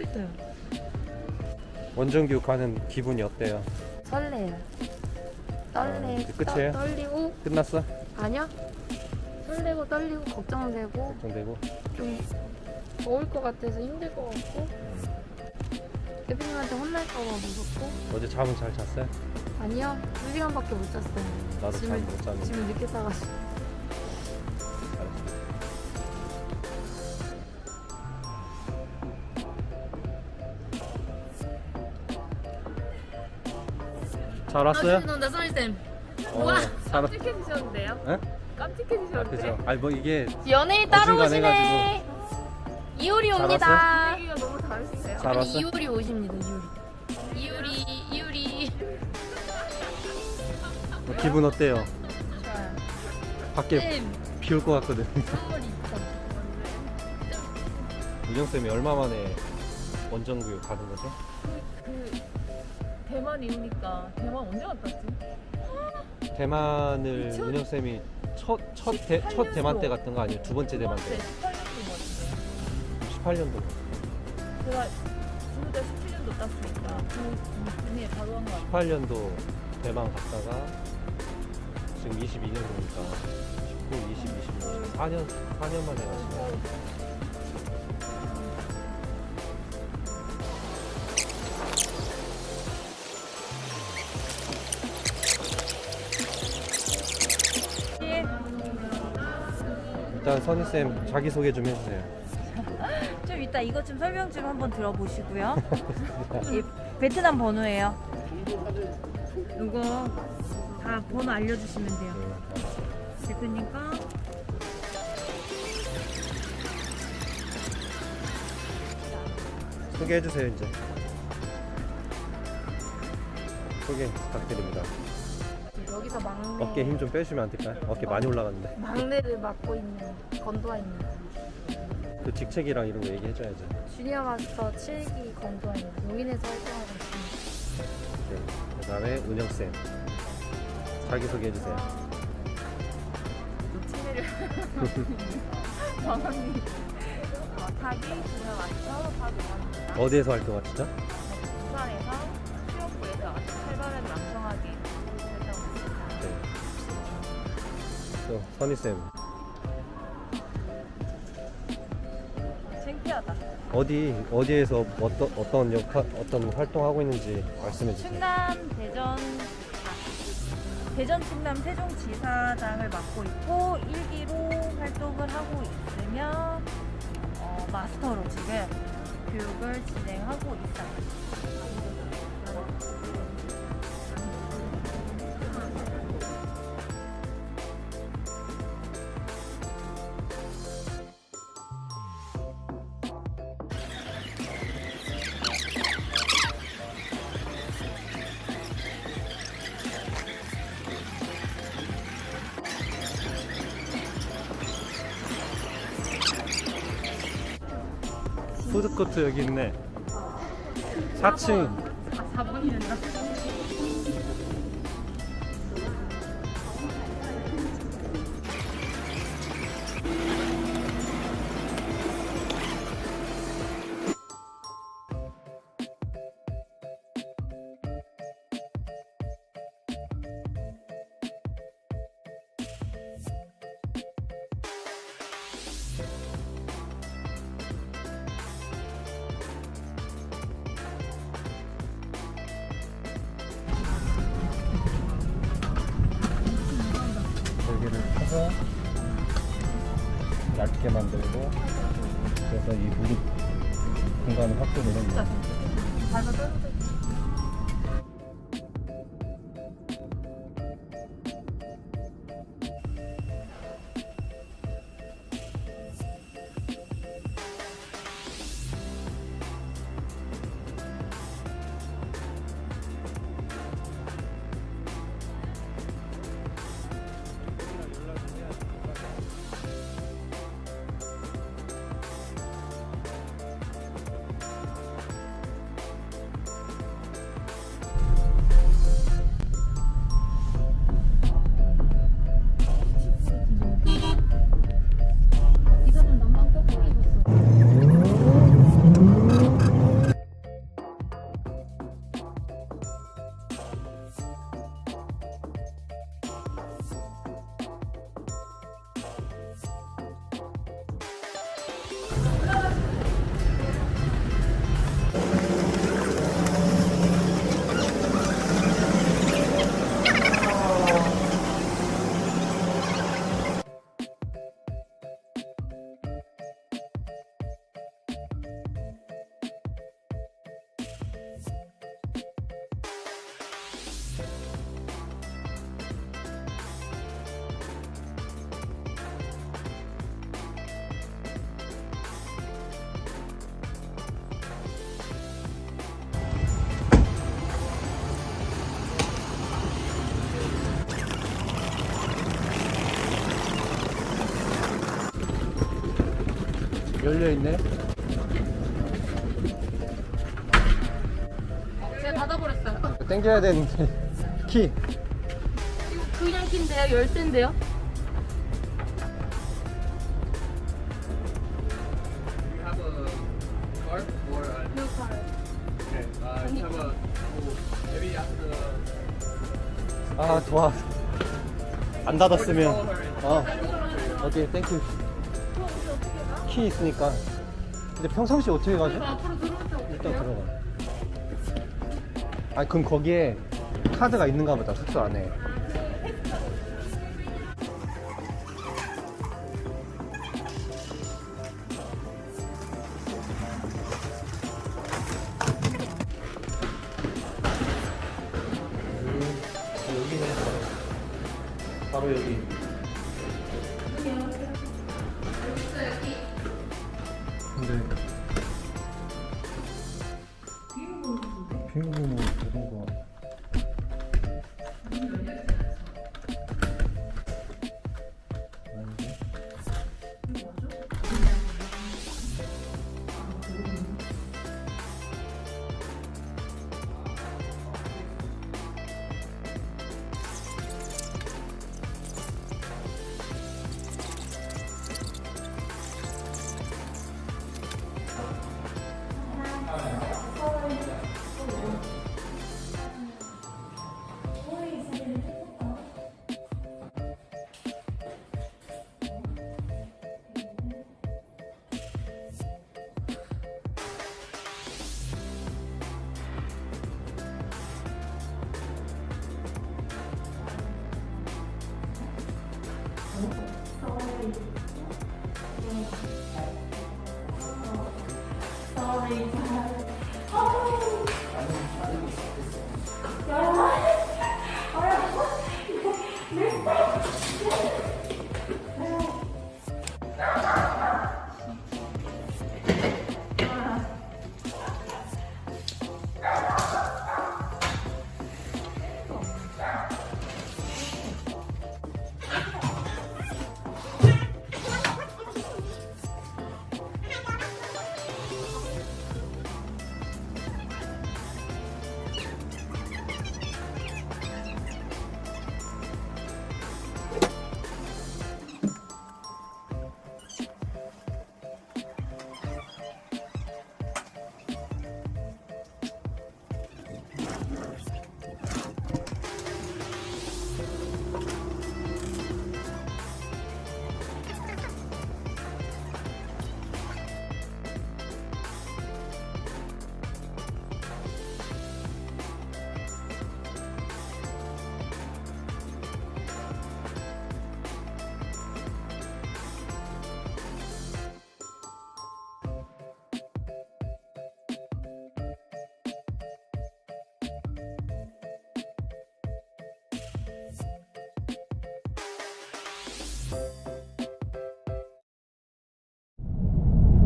했어요. 원정교육 가는 기분이 어때요? 설레요. 떨래. 아, 그 끝이에요? 떠- 떨리고 끝났어? 아니야. 설레고 떨리고 걱정되고 걱정되고 좀 더울 것 같아서 힘들 것 같고 대표님한테 혼날까 봐 무섭고 어제 잠은 잘 잤어요? 아니요 2 시간밖에 못 잤어요. 나도 짐을- 잠못 잤는데 지금 늦게 싸가지고 잘 왔어요? 죄송합니다 선생님. 어, 잘 왔... 깜찍해지셨는데요? 에? 아 깜찍해지셨는데. 그죠? 아니 뭐 이게 연예인 따로 어중간해가지고. 오시네. 이효리 잘 옵니다. 분위기가 너무 다르시네요. 잘 아니 왔어? 이효리 오십니다. 이효리. 이효리 이효리. 뭐 기분 어때요? 좋아요. 밖에 쌤 비 올 것 같거든 선물. 우정 쌤이 얼마 만에 원정교육 가는 거죠? 그 대만 이후니까 대만 언제 갔다 왔지? 대만을 이천- 운영쌤이 첫, 첫, 대, 첫 대만 때 갔던 거 아니에요? 두 번째 대만 때 18년도 같은데. 18년도 제가 중국대 17년도 땄으니까 그 분에 바로 한거 같아요. 18년도 대만 갔다가 지금 22년 도니까 19, 20, 21, 4년 4년 만에 가시네. 일단 선희 쌤 자기 소개 좀 해주세요. 좀 이따 이것 좀 설명 좀 한번 들어보시고요. 이 베트남 번호예요. 이거 다 번호 알려주시면 돼요. 대표님 거. 소개해 주세요 이제. 소개 부탁드립니다. 여기서 막내 어깨 힘 좀 빼주시면 안 될까요? 어깨 많이 올라갔는데. 막내를 맡고 있는 건도아 입니다. 그 직책이랑 이런 거 얘기해줘야죠. 주니어 마스터 7기 건도아입니다. 용인에서 활동하고 있습니다. 네. 그 다음에 은영쌤. 자기 소개해 주세요. 놓치기를 방언이 어, 타기 주면 맞죠? 타기 원입니다. 어디에서 활동하시죠? 또 선희쌤. 창피하다. 어디, 어디에서 어떤, 어떤 역할, 어떤 활동하고 있는지 말씀해 주세요. 충남 대전 아, 대전 충남 세종지사장을 맡고 있고 일기로 활동을 하고 있으며 어, 마스터로 지금 교육을 진행하고 있어요. 푸드코트 여기 있네. 4층. 아, 4번이 된다. 이 무릎 공간을 확보를 했네. 열려 있네. 제가 닫아버렸어요. 땡겨야 되는데 키. 이거 그냥 키인데요? 열쇠인데요? You have a card or a, No card. okay, uh, you have a maybe after 아 좋아. 안 닫았으면. 어. 오케이 땡큐. 키 있으니까. 근데 평상시 어떻게 가지? 때 일단 들어가. 아 그럼 거기에 카드가 있는가 보다 숙소 안에. Sorry.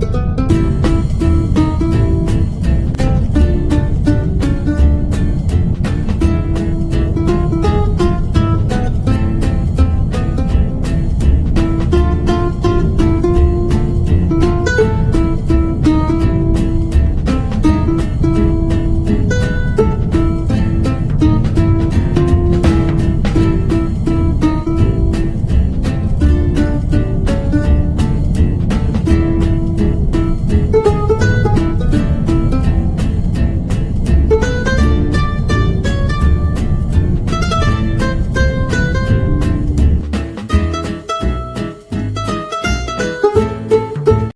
you